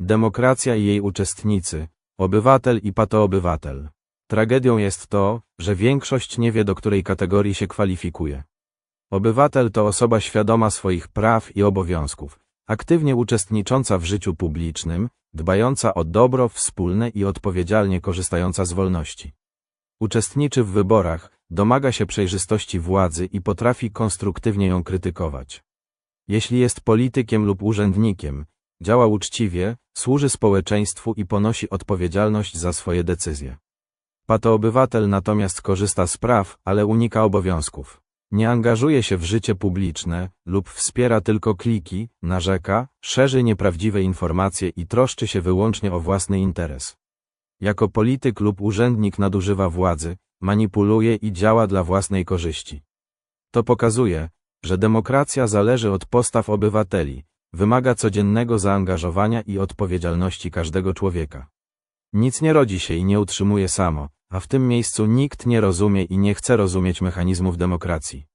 Demokracja i jej uczestnicy, obywatel i patoobywatel. Tragedią jest to, że większość nie wie do której kategorii się kwalifikuje. Obywatel to osoba świadoma swoich praw i obowiązków, aktywnie uczestnicząca w życiu publicznym, dbająca o dobro wspólne i odpowiedzialnie korzystająca z wolności. Uczestniczy w wyborach, domaga się przejrzystości władzy i potrafi konstruktywnie ją krytykować. Jeśli jest politykiem lub urzędnikiem, działa uczciwie, służy społeczeństwu i ponosi odpowiedzialność za swoje decyzje. Patoobywatel natomiast korzysta z praw, ale unika obowiązków. Nie angażuje się w życie publiczne lub wspiera tylko kliki, narzeka, szerzy nieprawdziwe informacje i troszczy się wyłącznie o własny interes. Jako polityk lub urzędnik nadużywa władzy, manipuluje i działa dla własnej korzyści. To pokazuje, że demokracja zależy od postaw obywateli, wymaga codziennego zaangażowania i odpowiedzialności każdego człowieka. Nic nie rodzi się i nie utrzymuje samo, a w tym miejscu nikt nie rozumie i nie chce rozumieć mechanizmów demokracji.